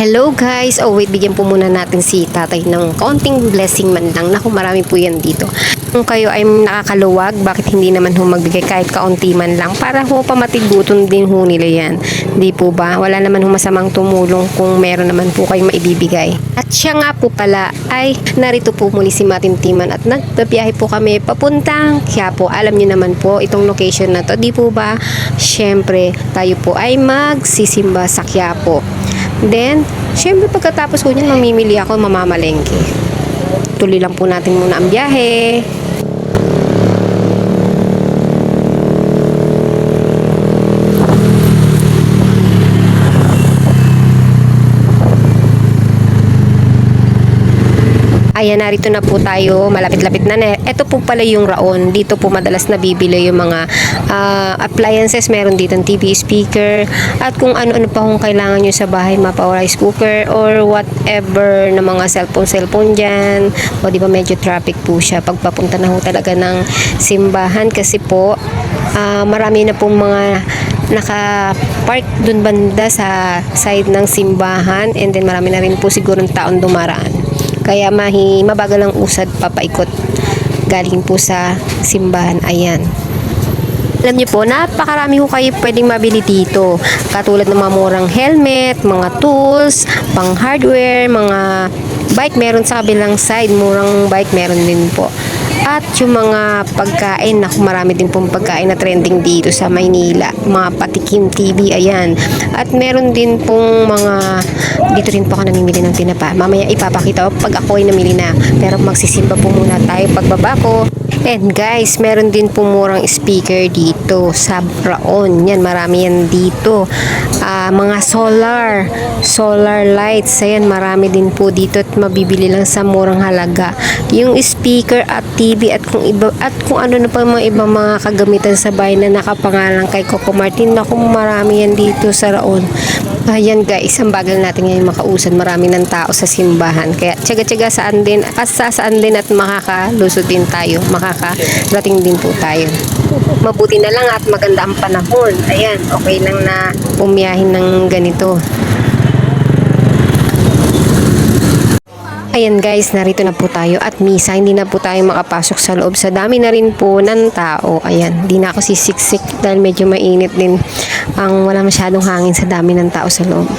Hello guys! Oh wait, bigyan po muna natin si tatay ng konting blessing man lang. Naku, marami po yan dito. Kung kayo ay nakakaluwag, bakit hindi naman ho magbigay kahit kaunti man lang para ho pamatiguton din ho nila yan. Di po ba? Wala naman ho masamang tumulong kung meron naman po kayong maibibigay. At siya nga po pala ay narito po muli si Matintiman at nagbabiyahe po kami papuntang Quiapo. Alam niyo naman po itong location na to. Di po ba? Siyempre, tayo po ay magsisimba sa Quiapo. Then, syempre pagkatapos ko niyan, mamimili ako, mamamalengke. Tuloy lang po natin muna ang biyahe. Ayan, narito na po tayo. Malapit-lapit na. Ito po pala yung raon. Dito po madalas nabibili yung mga ah, appliances. Meron dito TV speaker. At kung ano-ano pa kung kailangan nyo sa bahay, mapa rice cooker or whatever na mga cellphone-cellphone dyan. O di ba medyo traffic po siya. Pagpapunta na ho talaga ng simbahan kasi po ah, marami na pong mga naka-park dun banda sa side ng simbahan and then marami na rin po siguro taon dumaraan. Kaya mahi, mabagal ang usad papaikot galing po sa simbahan. Ayan. Alam niyo po, napakarami ko kayo pwedeng mabili dito. Katulad ng mga murang helmet, mga tools, pang hardware, mga bike meron sa kabilang side, murang bike meron din po. At yung mga pagkain, naku marami din pong pagkain na trending dito sa Maynila. Mga patikim TV, ayan. At meron din pong mga, dito rin po ako namimili ng tinapa. Mamaya ipapakita ko pag ako ay namili na. Pero magsisimba po muna tayo pagbaba ko. And guys, meron din po murang speaker dito sa Raon. Yan, marami yan dito. Ah, mga solar, solar lights. Ayan, marami din po dito at mabibili lang sa murang halaga. Yung speaker at TV at kung iba at kung ano na pa mga ibang mga kagamitan sa bahay na nakapangalan kay Coco Martin. Naku, marami yan dito sa Raon. Ayan guys, ang bagal natin ngayon makausad. Marami ng tao sa simbahan. Kaya tsaga-tsaga saan din, at sa saan din at makakalusot din tayo. Makakarating din po tayo. Mabuti na lang at maganda ang panahon. Ayan, okay lang na umiyahin ng ganito. Ayan guys, narito na po tayo at misa. Hindi na po tayo makapasok sa loob. Sa dami na rin po ng tao. Ayan, di na ako sisiksik dahil medyo mainit din. Ang wala masyadong hangin sa dami ng tao sa loob.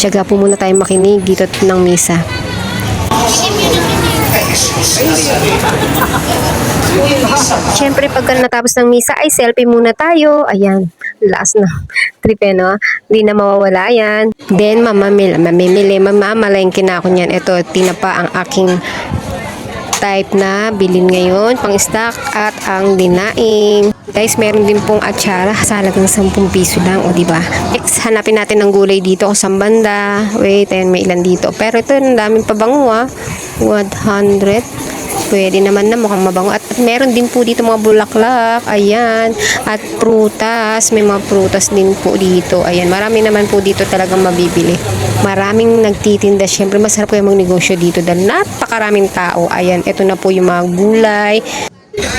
Tiyaga po muna tayo makinig dito ng misa. Siyempre, pagka natapos ng misa, ay selfie muna tayo. Ayan, last na. Trip eh, no? Hindi na mawawala yan. Then, mamamili, mamimili, mamamalengke na ako niyan. Ito, tinapa ang aking type na bilin ngayon, pang stock at ang dinaing. Guys, meron din pong atsara sa halagang 10 piso lang, o di ba? Next, hanapin natin ang gulay dito kung saan banda. Wait, ayan, may ilan dito. Pero ito, ang daming pabango ah. 100. Pwede naman na mukhang mabango. At, at meron din po dito mga bulaklak. Ayan. At prutas. May mga prutas din po dito. Ayan. Marami naman po dito talagang mabibili. Maraming nagtitinda. Siyempre, masarap kayo magnegosyo dito dahil napakaraming tao. Ayan. Ito na po yung mga gulay.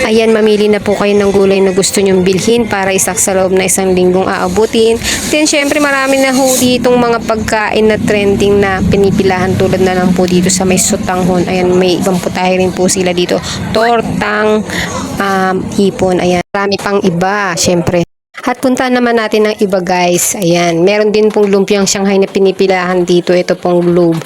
Ayan, mamili na po kayo ng gulay na gusto nyong bilhin para isak sa loob na isang linggong aabutin. Then, syempre, marami na ho ditong mga pagkain na trending na pinipilahan tulad na lang po dito sa may sutanghon. Ayan, may ibang putahe rin po sila dito. Tortang, um, hipon, ayan. Marami pang iba, syempre. At punta naman natin ng iba guys. Ayan, meron din pong lumpiang Shanghai na pinipilahan dito. Ito pong globe.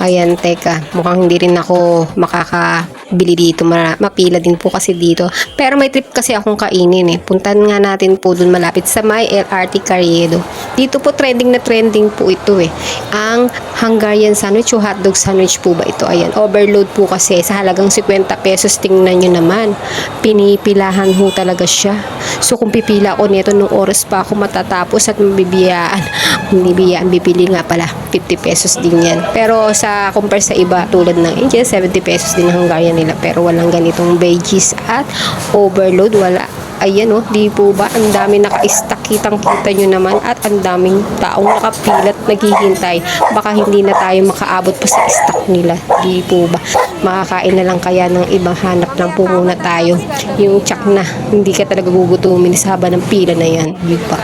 Ayan, teka. Mukhang hindi rin ako makakabili dito. Mara- mapila din po kasi dito. Pero may trip kasi akong kainin eh. Puntan nga natin po dun malapit sa may LRT Carriedo. Dito po trending na trending po ito eh. Ang Hungarian sandwich o hotdog sandwich po ba ito? Ayan, overload po kasi sa halagang 50 pesos. Tingnan nyo naman. Pinipilahan ho talaga siya. So kung pipila ako nito nung oras pa ako matatapos at mabibiyaan. Kung bibiyaan, bibili nga pala 50 pesos din yan. Pero sa compare sa iba tulad ng India, 70 pesos din ang Hungarian nila. Pero walang ganitong veggies at overload. Wala. Ayan oh, di po ba? Ang dami naka-stack kitang kita nyo naman at ang daming taong nakapilat naghihintay. Baka hindi na tayo makaabot pa sa stock nila. Di po ba? Makakain na lang kaya ng ibang hanap lang po muna tayo. Yung tsak na, hindi ka talaga gugutumin sa haba ng pila na yan. Di ba?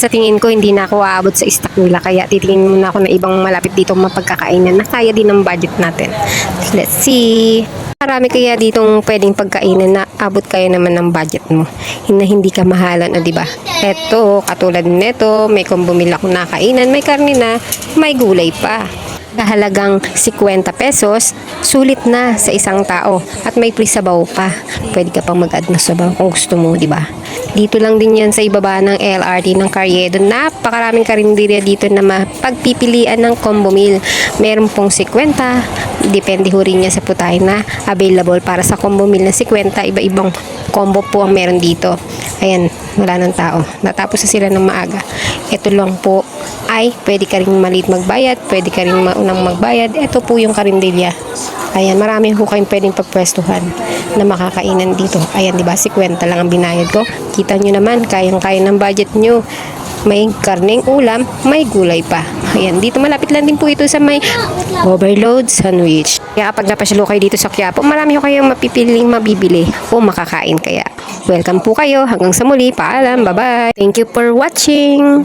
Sa tingin ko, hindi na ako aabot sa stock nila. Kaya titingin muna ako ng ibang malapit dito mapagkakainan na kaya din ng budget natin. Let's see. Marami kaya ditong pwedeng pagkainan na abot kaya naman ng budget mo. Na hindi ka mahalan, o di ba? Eto, katulad nito, may kung bumila akong nakainan, may karne na, may gulay pa. Kahalagang 50 pesos, sulit na sa isang tao at may free sabaw pa. Pwede ka pang mag-add na sabaw kung gusto mo, di ba? Dito lang din yan sa ibaba ng LRT ng Carriedo. Napakaraming karinderya dito na mapagpipilian ng combo meal. Meron pong 50, depende ho rin yan sa putahe na available para sa combo meal na 50. Iba-ibang combo po ang meron dito. Ayan, wala ng tao. Natapos na sila ng maaga. Ito lang po ay pwede ka rin malit magbayad, pwede ka rin maunang magbayad. Ito po yung karinderya. Ayan, marami ho kayong pwedeng pagpwestuhan na makakainan dito. Ayan, di ba? 50 lang ang binayad ko. Kita nyo naman, kayang-kaya ng budget nyo. May karneng ulam, may gulay pa. Ayan, dito malapit lang din po ito sa may overload sandwich. Kaya kapag napasyalo kayo dito sa Quiapo, marami ho kayong mapipiling mabibili o makakain kaya. Welcome po kayo. Hanggang sa muli. Paalam. Bye-bye. Thank you for watching.